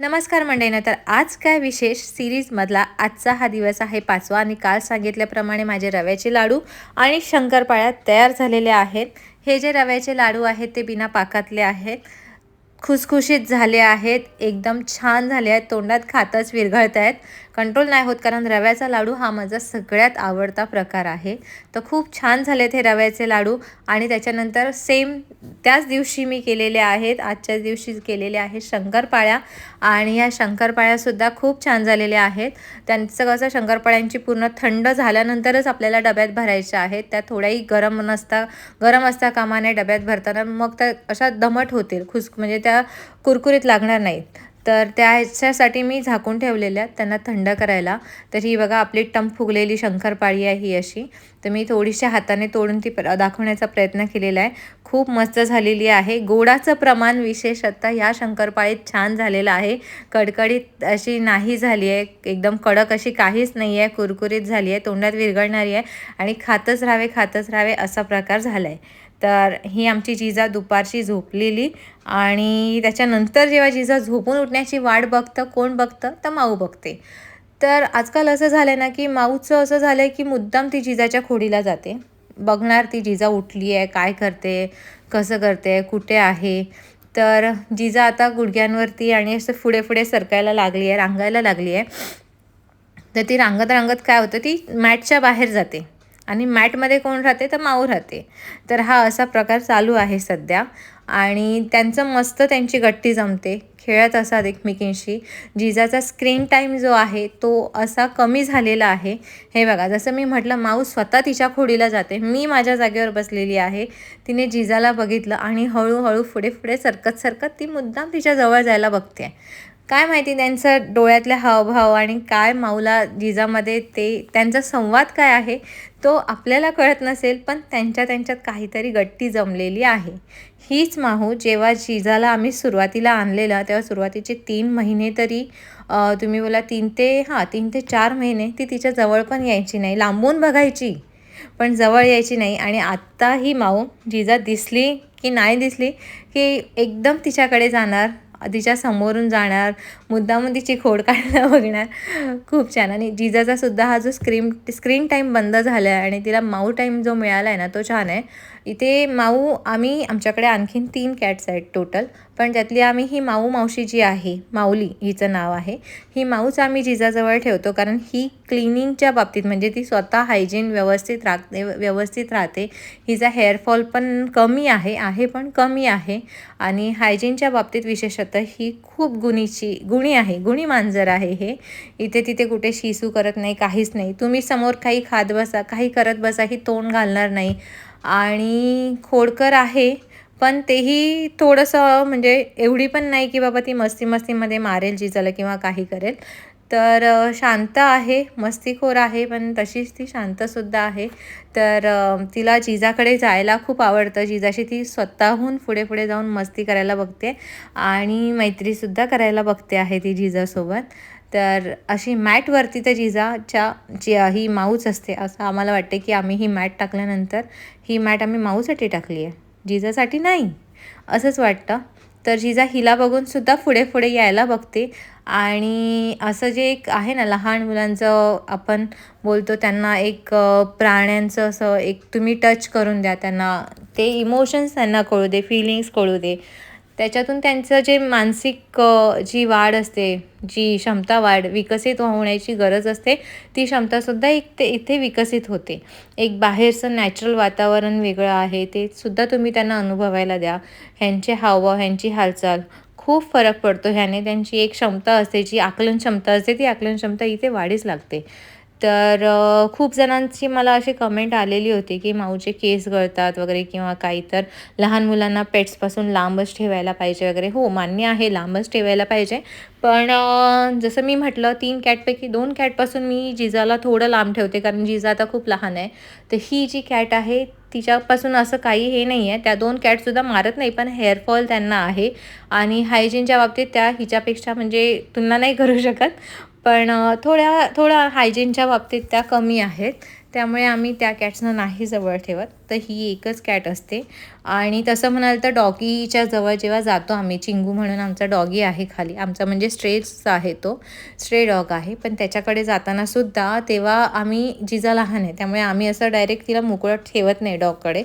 नमस्कार मंडळीनं तर आज काय विशेष सिरीजमधला आजचा हा दिवस आहे? पाचवा आणि काल सांगितल्याप्रमाणे माझे रव्याचे लाडू आणि शंकरपाळ्या तयार झालेले आहेत. हे जे रव्याचे लाडू आहेत ते बिना पाकातले आहेत. खुसखुशीत झाले आहेत एकदम छान झाले आहेत तोंडात खातच विरघळत आहेत. कंट्रोल नाही होत कारण रव्याचा लाडू हा माझा सगळ्यात आवडता प्रकार आहे. तर खूप छान झालेत हे रव्याचे लाडू आणि त्याच्यानंतर सेम त्याच दिवशी मी केलेले आहेत आजच्या दिवशी केलेले आहेत शंकरपाळ्या आणि ह्या शंकरपाळ्यासुद्धा खूप छान झालेल्या आहेत. त्यांचं कसं शंकरपाळ्यांची पूर्ण थंड झाल्यानंतरच आपल्याला डब्यात भरायच्या आहेत. त्या थोड्याही गरम नसता गरम असता कामाने डब्यात भरताना मग त्या अशा दमट होतील खुस म्हणजे त्या कुरकुरीत लागणार नाहीत. तर त्याच्यासाठी मी झाकून ठेवलेल्या त्यांना थंड करायला. तर ही बघा आपली टंप फुगलेली शंकरपाळी आहे ही अशी. तर मी थोडीशा हाताने तोडून ती दाखवण्याचा प्रयत्न केलेला आहे. खूप मस्त झालेली आहे. गोडाचं प्रमाण विशेषतः ह्या शंकरपाळीत छान झालेलं आहे. कडकडीत अशी नाही झाली आहे. एकदम कडक अशी काहीच नाही आहे. कुरकुरीत झाली आहे. तोंडात विरघळणारी आहे. आणि खातच राहावे खातच राहावे असा प्रकार झाला आहे तर ही आमची जिजा दुपारची झोपलेली आणि त्याच्यानंतर जेव्हा जिजा झोपून उठण्याची वाट बघतं कोण बघतं तर माऊ बघते. तर आजकाल असं झालं आहे ना की माऊचं असं झालं आहे की मुद्दाम ती जिजाच्या खोडीला जाते. बघणार ती जिजा उठली आहे काय करते कसं करते कुठे आहे? तर जिजा आता गुडघ्यांवरती आणि असं पुढे पुढे सरकायला लागली आहे रांगायला लागली आहे. तर ती रांगत रांगत काय होतं ती मॅटच्या बाहेर जाते. आणि मॅटमध्ये कोण राहते? तर माऊ राहते. तर हा असा प्रकार चालू आहे सध्या. आणि त्यांचं मस्त त्यांची गट्टी जमते. खेळत असतात एकमेकींशी. जिजाचा स्क्रीन टाईम जो आहे तो असा कमी झालेला आहे. हे बघा जसं मी म्हटलं माऊ स्वतः तिच्या खोडीला जाते. मी माझ्या जागेवर बसलेली आहे. तिने जिजाला बघितलं आणि हळूहळू पुढे पुढे सरकत सरकत ती मुद्दाम तिच्या जवळ जायला बघते. काय माहिती त्यांचं डोळ्यातले हावभाव आणि काय माऊला जिजामध्ये ते त्यांचा संवाद काय आहे तो आपल्याला कळत नसेल पण त्यांच्या त्यांच्यात काहीतरी गट्टी जमलेली आहे. हीच माहू जेव्हा जिजाला आम्ही सुरुवातीला आणलेलं तेव्हा सुरुवातीचे तीन महिने तरी तुम्ही बोला तीन ते हां तीन ते चार महिने ती तिच्या जवळ पण यायची नाही लांबून बघायची पण जवळ यायची नाही. आणि आत्ता ही माऊ जिजा दिसली की नाही दिसली की एकदम तिच्याकडे जाणार तिच्या समोरून जाणार मुद्दामून तिची खोड काढायला बघणार. खूप छान. आणि जिजाचा सुद्धा हा जो स्क्रीन स्क्रीन टाईम बंद झाला आहे आणि तिला माऊ टाईम जो मिळाला आहे ना तो छान आहे. इथे माऊ आम्ही आमच्याकडे आणखीन तीन कॅट्स आहेत टोटल पण त्यातली आम्ही ही माऊ मावशी जी आहे माऊली हिचं नाव आहे ही माऊच आम्ही जिजाजवळ ठेवतो कारण ही क्लिनिंगच्या बाबतीत म्हणजे ती स्वतः हायजीन व्यवस्थित राखते व्यवस्थित राहते. हिचा हेअरफॉल पण कमी आहे आहे पण कमी आहे. आणि हायजीनच्या बाबतीत विशेषतः ही खूप गुणीची गुणी आहे गुणी मांजर आहे हे. इथे तिथे कुठे शिसू करत नाही काहीच नाही. तुम्ही समोर काही खात बसा काही करत बसा ही तोंड घालणार नाही. आणि खोडकर आहे पण तेही थोडंसं म्हणजे एवढी पण नाही की बाबा ती मस्ती मस्तीमध्ये मारेल जिजाला किंवा काही करेल. तर शांत आहे मस्तीखोर आहे पण तशीच ती शांतसुद्धा आहे. तर तिला जिजाकडे जायला खूप आवडतं. जिजाशी ती स्वतःहून पुढे पुढे जाऊन मस्ती करायला बघते आणि मैत्रीसुद्धा करायला बघते आहे ती जिजासोबत. तर अशी मॅटवरती तर जिजाच्या जी ही माऊच असते असं आम्हाला वाटते की आम्ही ही मॅट टाकल्यानंतर ही मॅट आम्ही माऊसाठी टाकली आहे. जिजासाठी नाही असंच वाटतं. तर जिजा हिला बघूनसुद्धा पुढे पुढे यायला बघते. आणि असं जे एक आहे ना लहान मुलांचं आपण बोलतो त्यांना एक प्राण्यांचं असं एक तुम्ही टच करून द्या त्यांना ते इमोशन्स त्यांना कळू दे फिलिंग्स कळू दे. त्याच्यातून त्यांचं जे मानसिक जी वाढ असते जी क्षमता वाढ विकसित होण्याची गरज असते ती क्षमतासुद्धा एक ते इथे विकसित होते. एक बाहेरचं नॅचरल वातावरण वेगळं आहे ते सुद्धा तुम्ही त्यांना अनुभवायला द्या. ह्यांचे हावभाव ह्यांची हालचाल खूप फरक पडतो. ह्याने त्यांची एक क्षमता असते जी आकलन क्षमता असते ती आकलन क्षमता इथे वाढीच लागते. तर खूप जणांची मला अशी कमेंट आलेली होती की माऊचे केस गळतात वगैरे किंवा काही तर लहान मुलांना पेट्सपासून लांबच ठेवायला पाहिजे वगैरे. हो मान्य आहे लांबच ठेवायला पाहिजे. पण जसं मी म्हटलं तीन कॅटपैकी दोन कॅटपासून मी जिजाला थोडं लांब ठेवते कारण जिजा आता खूप लहान आहे. तर ही जी कॅट आहे तिच्यापासून असं काही हे नाही आहे. त्या दोन कॅटसुद्धा मारत नाही पण हेअरफॉल त्यांना आहे. आणि हायजीनच्या बाबतीत त्या हिच्यापेक्षा म्हणजे तुलना नाही करू शकत. पण थोड्या थोडा हायजीनच्या बाबतीत त्या कमी आहेत. त्यामुळे आम्ही त्या कॅट्सना नाही जवळ ठेवत. तर ही एकच कॅट असते. आणि तसं म्हणाल तर डॉगीच्या जवळ जेव्हा जातो आम्ही चिंगू म्हणून आमचा डॉगी आहे खाली. आमचा म्हणजे स्ट्रेच आहे तो. स्ट्रे डॉग आहे. पण त्याच्याकडे जाताना सुद्धा तेव्हा आम्ही जिजा लहान आहे त्यामुळे आम्ही असं डायरेक्ट तिला मोकळं ठेवत नाही डॉगकडे.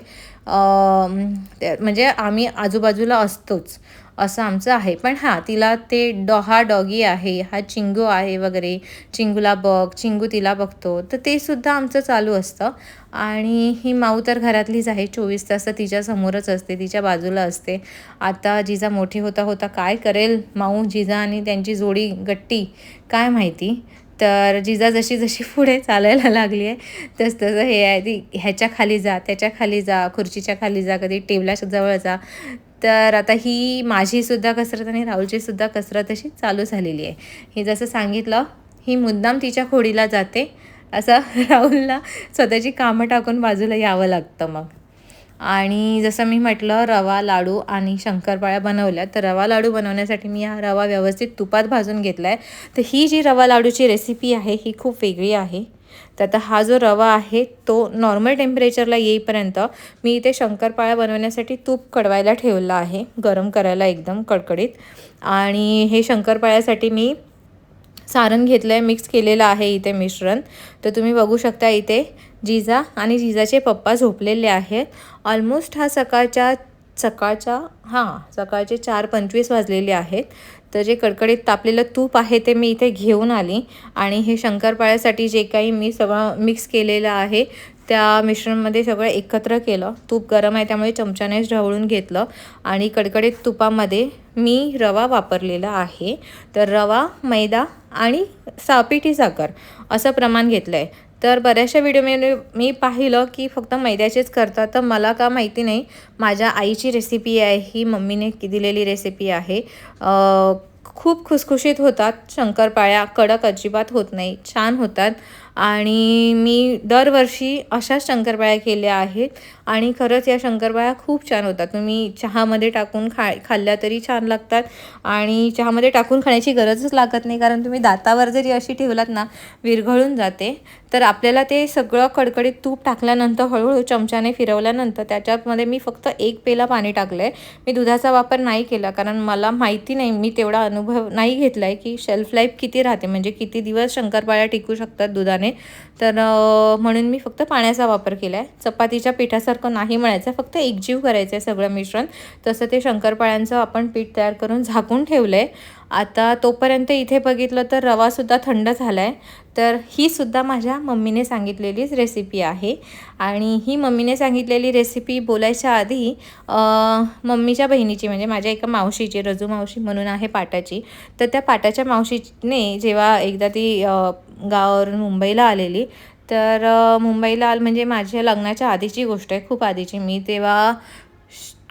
म्हणजे आम्ही आजूबाजूला असतोच. असं आमचं आहे. पण हां तिला ते डॉ हा डॉगी आहे हा चिंगू आहे वगैरे चिंगूला बघ चिंगू तिला बघतो तर ते सुद्धा आमचं चालू असतं. आणि ही माऊ तर घरातलीच आहे चोवीस तास तिच्यासमोरच असते तिच्या बाजूला असते. आता जिजा मोठी होता होता काय करेल माऊ? जिजा आणि त्यांची जोडी गट्टी काय माहिती? तर जिजा जशी जशी पुढे चालायला लागली आहे तस तसं हे आहे ती ह्याच्या खाली जा त्याच्याखाली जा खुर्चीच्या खाली जा कधी टेबलाच्या जवळ जा तर आता ही माझीसुद्धा कसरत आणि राहुलचीसुद्धा कसरत अशी चालू झालेली आहे. ही जसं सांगितलं ही मुद्दाम तिच्या खोडीला जाते. असं राहुलला स्वतःची कामं टाकून बाजूला यावं लागतं मग. आणि जसं मी म्हटलं रवा लाडू आणि शंकरपाळ्या बनवल्या. तर रवा लाडू बनवण्यासाठी मी हा रवा व्यवस्थित तुपात भाजून घेतला आहे तर ही जी रवा लाडूची रेसिपी आहे ही खूप वेगळी आहे. तर आता हा जो रवा आहे तो नॉर्मल टेम्परेचरला येईपर्यंत मी इथे शंकरपाळ्या बनवण्यासाठी तूप कडवायला ठेवलं आहे गरम करायला एकदम कडकडीत. आणि हे शंकरपाळ्यासाठी मी सारण घेतलं आहे मिक्स केलेलं आहे इथे मिश्रण. तर तुम्ही बघू शकता इथे जिजा आणि जिजाचे पप्पा झोपलेले आहेत. ऑलमोस्ट हा सकाळच्या सकाळच्या हां सकाळचे चार पंचवीस वाजलेले आहेत. तर जे कडकडीत तापलेलं तूप आहे ते मी इथे घेऊन आली. आणि हे शंकरपाळ्यासाठी जे काही मी सगळं मिक्स केलेलं आहे त्या मिश्रणमध्ये सगळं एकत्र केलं. तूप गरम आहे त्यामुळे चमच्यानेच ढवळून घेतलं. आणि कडकडीत तुपामध्ये मी रवा वापरलेला आहे. तर रवा मैदा आणि सापिठी साखर असं प्रमाण घेतलं आहे तर बऱ्याचशा व्हिडिओमध्ये मी पाहिलं की फक्त मैद्याचेच करतात. तर मला का माहिती नाही माझ्या आईची रेसिपी आहे ही मम्मीने दिलेली रेसिपी आहे. खूप खुसखुशीत होतात. शंकरपाळ्या कडक अजिबात होत नाही. छान होतात. आणि मी दरवर्षी अशाच शंकरपाळ्या केल्या आहेत. आणि खरंच या शंकरपाळ्या खूप छान होतात. तुम्ही चहामध्ये टाकून खा खाल्ल्या तरी छान लागतात. आणि चहामध्ये टाकून खाण्याची गरजच लागत नाही कारण तुम्ही दातावर जरी अशी ठेवलात ना विरघळून जाते. तर आपल्याला ते सगळं कडकडीत तूप टाकल्यानंतर हळूहळू चमच्याने फिरवल्यानंतर त्याच्यामध्ये मी फक्त एक पेला पाणी टाकलं आहे मी दुधाचा वापर नाही केला कारण मला माहिती नाही मी तेवढा अनुभव नाही घेतला आहे की शेल्फ लाईफ किती राहते. म्हणजे किती दिवस शंकरपाळ्या टिकू शकतात दुधाने तर म्हणून मी फक्त पाण्याचा वापर केला आहे चपातीच्या पिठासारखं नाही म्हणायचं फक्त एकजीव करायचं आहे सगळं मिश्रण. तसं ते शंकरपाळ्यांचं आपण पीठ तयार करून झाकून ठेवलं आहे आता तोपर्यंत इथे बघितलं तर रवासुद्धा थंड झाला आहे तर ही सुद्धा माझ्या मम्मीने सांगितलेलीच रेसिपी आहे. आणि ही मम्मीने सांगितलेली रेसिपी बोलायच्या आधी मम्मीच्या बहिणीची म्हणजे माझ्या एका मावशीची रजू मावशी म्हणून आहे पाटाची. तर त्या पाटाच्या मावशीने जेव्हा एकदा ती गावावरून मुंबईला आलेली तर मुंबईला आल म्हणजे माझ्या लग्नाच्या आधीची गोष्ट आहे खूप आधीची. मी तेव्हा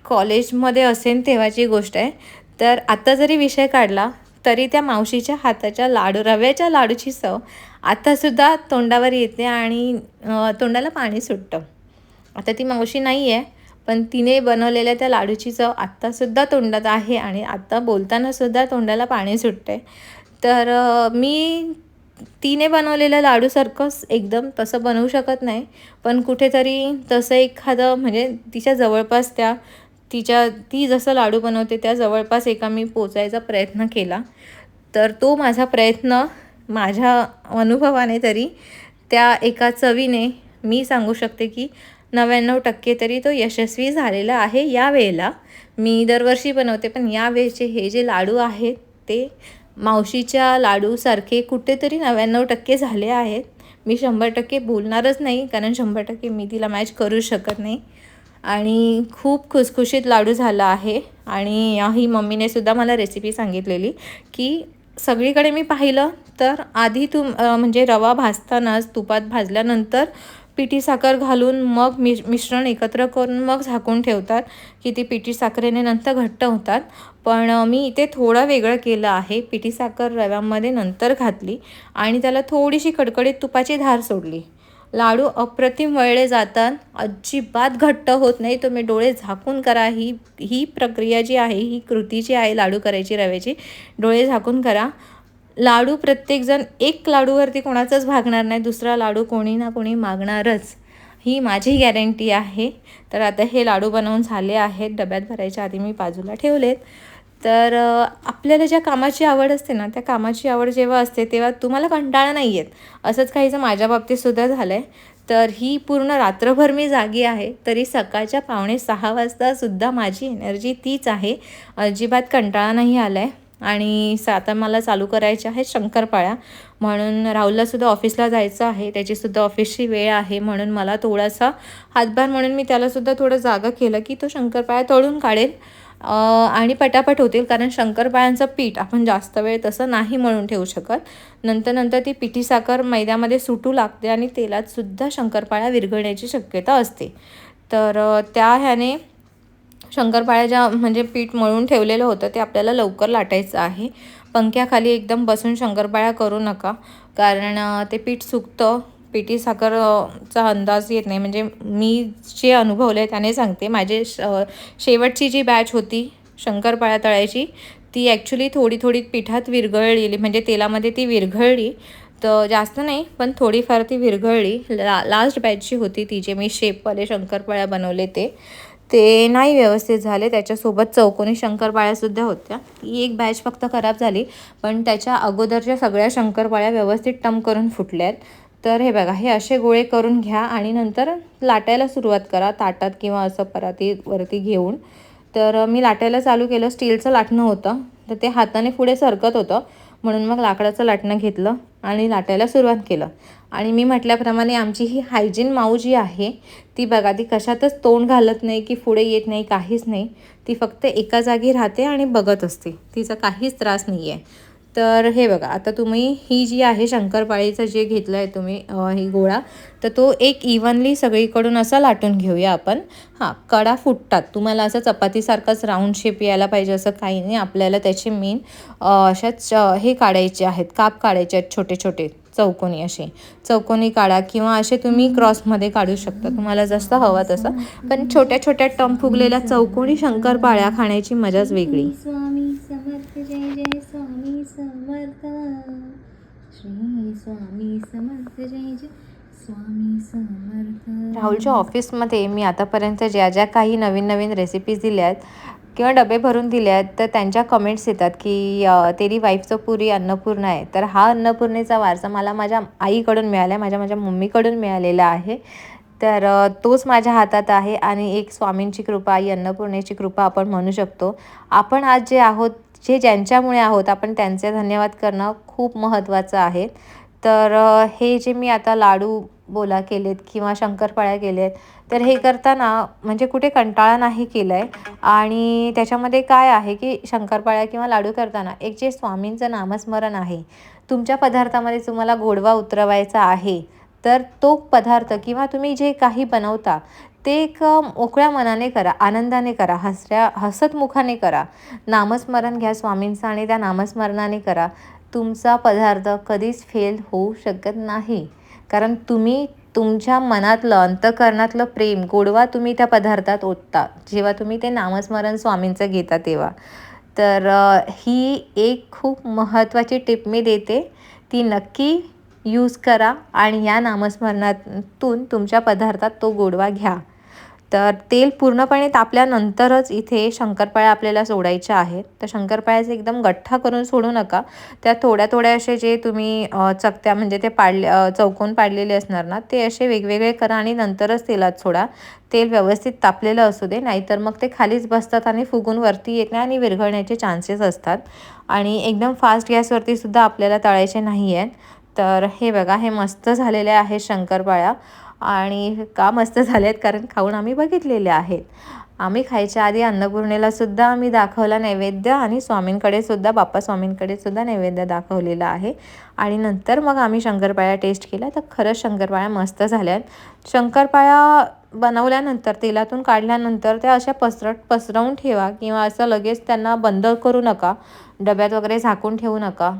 कॉलेजमध्ये असेन तेव्हाची गोष्ट आहे. तर आत्ता जरी विषय काढला तरी त्या मावशीच्या हाताच्या लाडू रव्याच्या लाडूची चव आत्तासुद्धा तोंडावर येते आणि तोंडाला पाणी सुटतं. आता ती मावशी नाही आहे पण तिने बनवलेल्या त्या लाडूची चव आत्तासुद्धा तोंडात आहे आणि आत्ता बोलतानासुद्धा तोंडाला पाणी सुटते. तर मी तिने बनवलेलं लाडूसारखंच एकदम तसं बनवू शकत नाही पण कुठेतरी तसं एखादं म्हणजे तिच्या जवळपास त्या तिच्या ती जसं लाडू बनवते त्या जवळपास एका मी पोचायचा प्रयत्न केला. तर तो माझा प्रयत्न माझ्या अनुभवाने तरी त्या एका चवीने मी सांगू शकते की नव्याण्णव टक्के तरी तो यशस्वी झालेला आहे. या वेळेला मी दरवर्षी बनवते पण या वेळेचे हे जे लाडू आहेत ते मावशीच्या लाडूसारखे कुठेतरी नव्याण्णव टक्के झाले आहेत. मी शंभर टक्के बोलणारच नाही कारण शंभर टक्के मी तिला मॅच करू शकत नाही. आणि खूप खुसखुशीत लाडू झाला आहे. आणि ही मम्मीने सुद्धा मला रेसिपी सांगितलेली की सगळीकडे मी पाहिलं तर आधी तू म्हणजे रवा भाजतानाच तुपात भाजल्यानंतर पिठी साखर घालून मग मिश मिश्रण एकत्र करून मग झाकून ठेवतात. की ती पिठी साखरेने नंतर घट्ट होतात. पण मी इथे थोडं वेगळं केलं आहे. पिठी साखर रव्यामध्ये नंतर घातली आणि त्याला थोडीशी कडकडीत तुपाची धार सोडली. लाडू अप्रतिम वळले जातात. अजिबात घट्ट होत नाही. तुम्ही डोळे झाकून करा. ही ही प्रक्रिया जी आहे ही कृती जी आहे लाडू करायची रव्याची डोळे झाकून करा. लाडू प्रत्येकजण एक लाडूवरती कोणाचाच भागणार नाही. दुसरा लाडू कोणी ना कोणी मागणारच. ही माझी गॅरंटी आहे. तर आता हे लाडू बनवून झाले आहेत. डब्यात भरायच्या आधी मी बाजूला ठेवलेत. तर आपल्याला ज्या कामाची आवड असते ना त्या कामाची आवड जेव्हा असते तेव्हा तुम्हाला कंटाळा नाही येत असंच काहीचं माझ्या बाबतीतसुद्धा झालं आहे तर ही पूर्ण रात्रभर मी जागी आहे तरी सकाळच्या पावणे सहा वाजतासुद्धा माझी एनर्जी तीच आहे. अजिबात कंटाळा नाही आला आहे आणि स आता मला चालू करायच्या आहेत शंकरपाळ्या म्हणून राहुललासुद्धा ऑफिसला जायचं आहे. त्याचीसुद्धा ऑफिसची वेळ आहे. म्हणून मला थोडासा हातभार म्हणून मी त्यालासुद्धा थोडं जागा केलं की तो शंकरपाळ्या तळून काढेल. आणि पटापट होतील कारण शंकरपाळ्यांचं पीठ आपण जास्त वेळ तसं नाही म्हणून ठेवू शकत. नंतर नंतर ती पिठी साखर मैद्यामध्ये सुटू लागते आणि तेलातसुद्धा शंकरपाळ्या विरघळण्याची शक्यता असते. तर त्या ह्याने शंकरपाळ्या ज्या म्हणजे पीठ मळून ठेवलेलं होतं ते आपल्याला लवकर लाटायचं आहे. पंख्याखाली एकदम बसून शंकरपाळ्या करू नका कारण ते पीठ सुकतं. पिठी साखरचा अंदाज येत नाही. म्हणजे मी जे अनुभवले त्याने सांगते. माझे श शेवटची जी बॅच होती शंकरपाळ्या तळ्याची ती ॲक्च्युली थोडी थोडी पिठात विरघळलेली. म्हणजे तेलामध्ये ती विरघळली. तर जास्त नाही पण थोडीफार ती विरघळली. ला लास्ट बॅचची होती ती जे मी शेपवाले शंकरपाळ्या बनवले ते ते नाही व्यवस्थित झाले. त्याच्यासोबत चौकोनी शंकरपाळ्यासुद्धा होत्या. ती एक बॅच फक्त खराब झाली पण त्याच्या अगोदरच्या सगळ्या शंकरपाळ्या व्यवस्थित टम करून फुटल्यात. तर हे बघा हे असे गोळे करून घ्या आणि नंतर लाटायला सुरुवात करा ताटात किंवा असं परातीवरती घेऊन. तर मी लाटायला चालू केलं स्टीलचं लाटणं होतं. तर ते हाताने पुढे सरकत होतं म्हणून मग लाकडाचं लाटणं घेतलं आणि लाटायला सुरुवात केलं. आणि मी म्हटल्याप्रमाणे आमची ही हायजीन माऊ जी आहे ती बघा ती कशातच तोंड घालत नाही की पुढे येत नाही काहीच नाही. ती फक्त एका जागी राहते आणि बघत असते. तिचा काहीच त्रास नाही आहे. तर हे बघा आता तुम्ही ही जी आहे शंकरपाळीचं जे घेतलं आहे तुम्ही ही गोळा तर तो एक इव्हनली सगळीकडून असा लाटून घेऊया आपण. हां कडा फुटतात. तुम्हाला असं चपातीसारखाच राऊंड शेप यायला पाहिजे असं काही नाही. आपल्याला त्याचे मेन अशाच हे काढायचे आहेत काप काढायचे आहेत छोटे छोटे चौकोनी असे. चौकोनी काढा किंवा असे तुम्ही क्रॉसमध्ये काढू शकता. तुम्हाला जसं हवं तसं. पण छोट्या छोट्या टम फुगलेल्या चौकोनी शंकरपाळ्या खाण्याची मजाच वेगळी. स्वामी समर्थ जय जय स्वामी समर्थ. श्री स्वामी समर्थ जय जय स्वामी समर्थ. राहुलच्या ऑफिसमध्ये मी आतापर्यंत ज्या ज्या काही नवीन नवीन रेसिपीज दिल्या आहेत किंवा डबे भरून दिले आहेत तर त्यांच्या कमेंट्स येतात की तेरी वाईफचं पुरी अन्नपूर्णा आहे. तर हा अन्नपूर्णेचा वारसा मला माझ्या आईकडून मिळाला आहे माझ्या माझ्या मम्मीकडून मिळालेला आहे. तर तोच माझ्या हातात आहे आणि एक स्वामींची कृपा आई अन्नपूर्णेची कृपा आपण म्हणू शकतो. आपण आज जे आहोत जे ज्यांच्यामुळे आहोत आपण त्यांचे धन्यवाद करणं खूप महत्त्वाचं आहे. तर हे जे मी आता लाडू बोला केलेत किंवा शंकरपाळ्या केलेत तर हे करताना म्हणजे कुठे कंटाळा नाही केला आहे आणि त्याच्यामध्ये काय आहे की शंकरपाळ्या किंवा लाडू करताना एक जे स्वामींचं नामस्मरण आहे तुमच्या पदार्थामध्ये तुम्हाला गोडवा उतरवायचा आहे तर तो पदार्थ किंवा तुम्ही जे काही बनवता ते एक मोकळ्या मनाने करा आनंदाने करा हसऱ्या हसतमुखाने करा. नामस्मरण घ्या स्वामींचं आणि त्या नामस्मरणाने करा. तुमचा पदार्थ कधीच फेल होऊ शकत नाही. कारण तुम्ही तुमच्या मनातलं अंतकरणातलं प्रेम गोडवा तुम्ही त्या पदार्थात ओतता. जेव्हा तुम्ही ते नामस्मरण स्वामींचं घेता तेव्हा. तर ही एक खूप महत्त्वाची टिप मी देते. ती नक्की यूज करा आणि या नामस्मरणातून तुमच्या पदार्थात तो गोडवा घ्या. तर तेल पूर्णपणे तापल्यानंतरच इथे शंकरपाळ्या आपल्याला सोडायच्या आहेत. तर शंकरपाळ्याचे एकदम गठ्ठा करून सोडू नका. त्या थोड्या थोड्या असे जे तुम्ही चकत्या म्हणजे ते पाडले चौकोन पाडलेले असणार ना ते असे वेगवेगळे करा आणि नंतरच तेलात सोडा. तेल व्यवस्थित तापलेलं असू दे नाहीतर मग ते खालीच बसतात आणि फुगून वरती येत नाही आणि विरघळण्याचे चान्सेस असतात. आणि एकदम फास्ट गॅसवरती सुद्धा आपल्याला तळायचे नाही आहेत तर हे बघा हे मस्त झालेले आहेत शंकरपाळ्या. आणि का मस्त झाले आहेत कारण खाऊन आम्ही बघितलेले आहेत. आम्ही खायच्या आधी अन्नपूर्णेला सुद्धा आम्ही दाखवला नैवेद्य आणि स्वामींकडे सुद्धा बाप्पा स्वामींकडे सुद्धा नैवेद्य दाखवलेला आहे. आणि नंतर मग आम्ही शंकरपाळ्या टेस्ट केला तर खरंच शंकरपाळ्या मस्त झाल्या आहेत शंकरपाळ्या बनवल्यानंतर तेलातून काढल्यानंतर त्या अशा पसरट पसरवून ठेवा किंवा असं लगेच त्यांना बंद करू नका. डब्यात वगैरे झाकून ठेवू नका.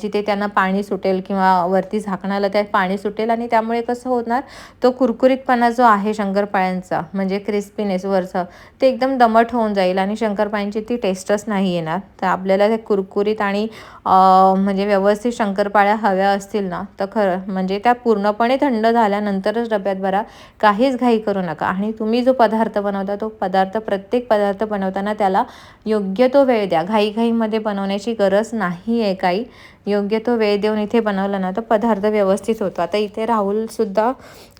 जिथे त्यांना पाणी सुटेल किंवा वरती झाकणाला त्यात पाणी सुटेल आणि त्यामुळे कसं होणार तो कुरकुरीतपणा जो आहे शंकरपाळ्यांचा म्हणजे क्रिस्पीनेस वरचं ते एकदम दमट होऊन जाईल आणि शंकरपाळ्यांची ती टेस्टच नाही येणार. तर आपल्याला ते कुरकुरीत आणि म्हणजे व्यवस्थित शंकरपाळ्या हव्या असतील ना तर खरं म्हणजे त्या पूर्णपणे थंड झाल्यानंतरच डब्यात भरा काहीच घाई करू नका. आणि तुम्ही जो पदार्थ बनवता तो पदार्थ प्रत्येक पदार्थ बनवताना त्याला योग्य तो वेळ द्या. घाईघाईमध्ये बनवण्याची गरज नाही आहे काही. योग्य तो वेळ देऊन इथे बनवला ना तर पदार्थ व्यवस्थित होतो. आता इथे राहुलसुद्धा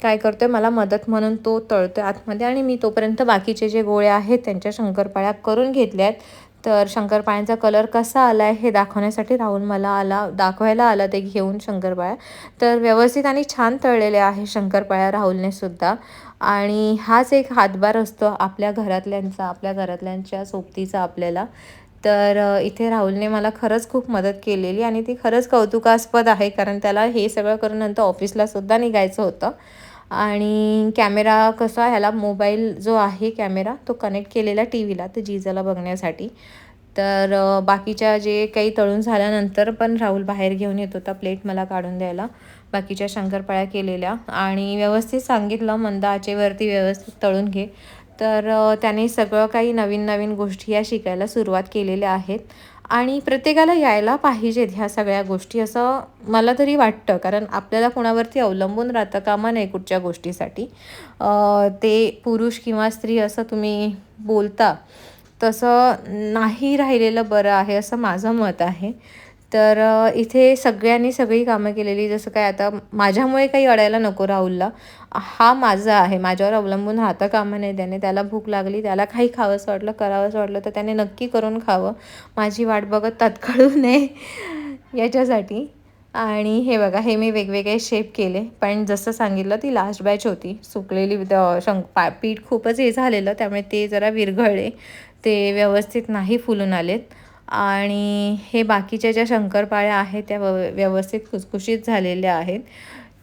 काय करतोय मला मदत म्हणून तो तळतोय आतमध्ये आणि मी तोपर्यंत बाकीचे जे गोळे आहेत त्यांच्या शंकरपाळ्या करून घेतल्या आहेत. तर शंकरपाळ्यांचा कलर कसा आला आहे हे दाखवण्यासाठी राहुल मला आला दाखवायला आला ते घेऊन शंकरपाळ्या. तर व्यवस्थित आणि छान तळलेले आहे शंकरपाळ्या राहुलने सुद्धा. आणि हाच एक हातभार असतो आपल्या घरातल्यांचा आपल्या घरातल्यांच्या सोबतीचा आपल्याला. तर इथे राहुलने मला खरंच खूप मदत केलेली आणि ती खरंच कौतुकास्पद आहे कारण त्याला हे सगळं करून नंतर ऑफिसलासुद्धा निघायचं होतं. आणि कॅमेरा कसा ह्याला मोबाईल जो आहे कॅमेरा तो कनेक्ट केलेला टी व्हीला तर जिजाला बघण्यासाठी. तर बाकीच्या जे काही तळून झाल्यानंतर पण राहुल बाहेर घेऊन येत होता प्लेट मला काढून द्यायला बाकीच्या शंकरपाळ्या केलेल्या. आणि व्यवस्थित सांगितलं मंद आचेवरती व्यवस्थित तळून घे. तर त्याने सगळं काही नवीन नवीन गोष्टी या शिकायला सुरुवात केलेल्या आहेत. आणि प्रत्येकाला यायला पाहिजेत ह्या सगळ्या गोष्टी असं मला तरी वाटतं. कारण आपल्याला कोणावरती अवलंबून राहतं कामा नाही कुठच्या गोष्टीसाठी. ते पुरुष किंवा स्त्री असं तुम्ही बोलता तसं नाही राहिलेलं बरं आहे असं माझं मत आहे. तर इथे सगळ्यांनी सगळी कामं केलेली. जसं काय आता माझ्यामुळे काही अडायला नको राहुलला. हा माझा आहे. माझ्यावर अवलंबून राहता कामं नाही त्याने त्याला भूक लागली त्याला काही खावंसं वाटलं करावंसं वाटलं तर त्याने नक्की करून खावं. माझी वाट बघत तात्काळू नये याच्यासाठी. आणि हे बघा हे मी वेगवेगळे शेप केले. पण जसं सांगितलं ती लास्ट बॅच होती. सुकलेली द- शंक पा पीठ खूपच हे झालेलं. त्यामुळे ते जरा विरघळले. ते व्यवस्थित नाही फुलून आलेत. आणि हे बाकीच्या ज्या शंकरपाळ्या आहेत त्या व्यव- व्यवस्थित खुसखुशीत झालेल्या आहेत.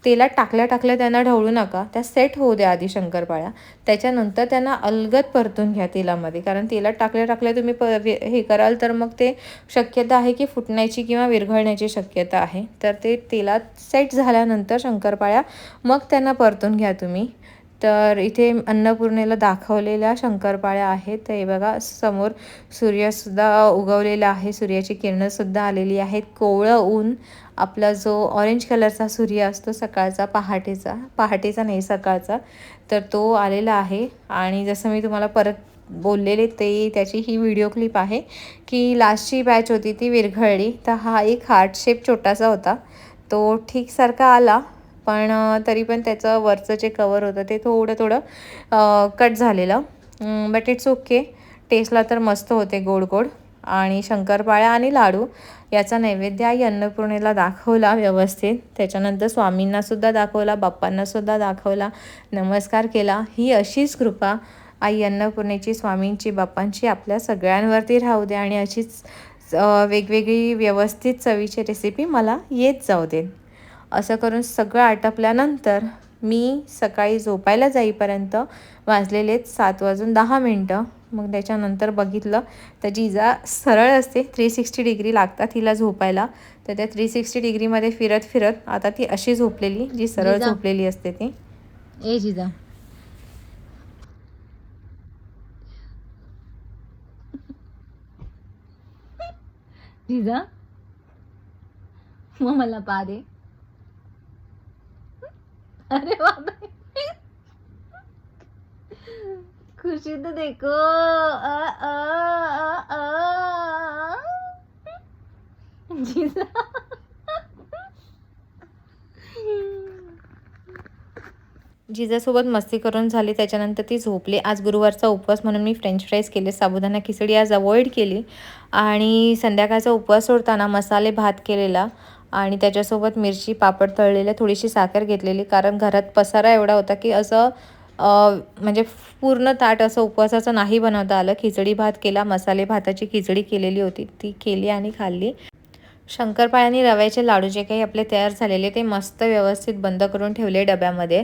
तेलात टाकल्या टाकल्या त्यांना ढवळू नका. त्या सेट होऊ द्या आधी शंकरपाळ्या. त्याच्यानंतर त्यांना अलगद परतून घ्या तेलामध्ये. कारण तेलात टाकल्या टाकल्या तुम्ही प वे- हे कराल तर मग ते शक्यता आहे की फुटण्याची किंवा विरघळण्याची शक्यता आहे. तर ते तेलात सेट झाल्यानंतर शंकरपाळ्या मग त्यांना परतून घ्या तुम्ही. तर इथे अन्नपूर्णेला दाखवलेल्या शंकरपाळ्या आहेत. तर हे बघा समोर सूर्यसुद्धा उगवलेला आहे. सूर्याची किरणंसुद्धा आलेली आहेत. कोवळं ऊन आपला जो ऑरेंज कलरचा सूर्य असतो सकाळचा पहाटेचा पहाटेचा नाही सकाळचा तर तो आलेला आहे. आणि जसं मी तुम्हाला परत बोललेले ते त्याची ही व्हिडिओ क्लिप आहे की लास्टची बॅच होती ती विरघळली. तर हा एक हार्ट शेप छोटासा होता. तो ठीकसारखा आला. पण तरी पण त्याचं वरचं जे कवर होतं ते थोडं थोडं कट झालेलं. बट इट्स ओके टेस्टला तर मस्त होते गोड गोड. आणि शंकरपाळ्या आणि लाडू याचा नैवेद्य आई अन्नपूर्णेला दाखवला व्यवस्थित. त्याच्यानंतर स्वामींनासुद्धा दाखवला बाप्पांनासुद्धा दाखवला नमस्कार केला. ही अशीच कृपा आई अन्नपूर्णेची स्वामींची बाप्पांची आपल्या सगळ्यांवरती राहू दे आणि अशीच वेगवेगळी व्यवस्थित चवीची रेसिपी मला येत जाऊ दे. असं करून सगळं आटपल्यानंतर मी सकाळी झोपायला जाईपर्यंत वाजलेलेत सात वाजून दहा मिनटं. मग त्याच्यानंतर बघितलं तर जिजा सरळ असते थ्री सिक्स्टी डिग्री लागतात तिला झोपायला. तर त्या थ्री सिक्स्टी डिग्रीमध्ये फिरत फिरत आता ती अशी झोपलेली जी सरळ. झोपलेली असते ती. ए जिजा. जिजा. मग मला पा दे. अरे खुशी तो देखो. आ, आ, आ, आ. जिजासोबत मस्ती करून झाली त्याच्यानंतर ती झोपली. आज गुरुवारचा उपवास म्हणून मी फ्रेंच फ्राईज केले साबुदाणा खिचडी आज अवॉइड केली. आणि संध्याकाळचा उपवास सोडताना मसाले भात केलेला. आणि त्याच्यासोबत मिरची पापड तळलेल्या थोडीशी साखर घेतलेली. कारण घरात पसारा एवढा होता की असं म्हणजे पूर्ण ताट असं उपवासाचं नाही बनवता आलं. खिचडी भात केला मसाले भाताची खिचडी केलेली होती. ती केली आणि खाल्ली. शंकरपाळ आणि रव्याचे लाडू जे काही आपले तयार झालेले ते मस्त व्यवस्थित बंद करून ठेवले डब्यामध्ये.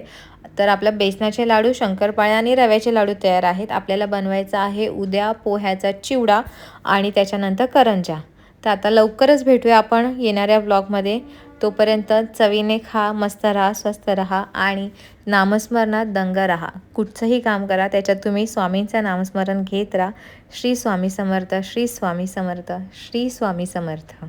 तर आपल्या बेसनाचे लाडू शंकरपाळ्या आणि रव्याचे लाडू तयार आहेत. आपल्याला बनवायचा आहे उद्या पोह्याचा चिवडा आणि त्याच्यानंतर करंजा. तर आता लवकरच भेटूया आपण येणाऱ्या ब्लॉगमध्ये तोपर्यंत चवीने खा मस्त राहा स्वस्त राहा आणि नामस्मरणात दंग राहा. कुठचंही काम करा त्याच्यात तुम्ही स्वामींचं नामस्मरण घेत राहा. श्री स्वामी समर्थ श्री स्वामी समर्थ श्री स्वामी समर्थ.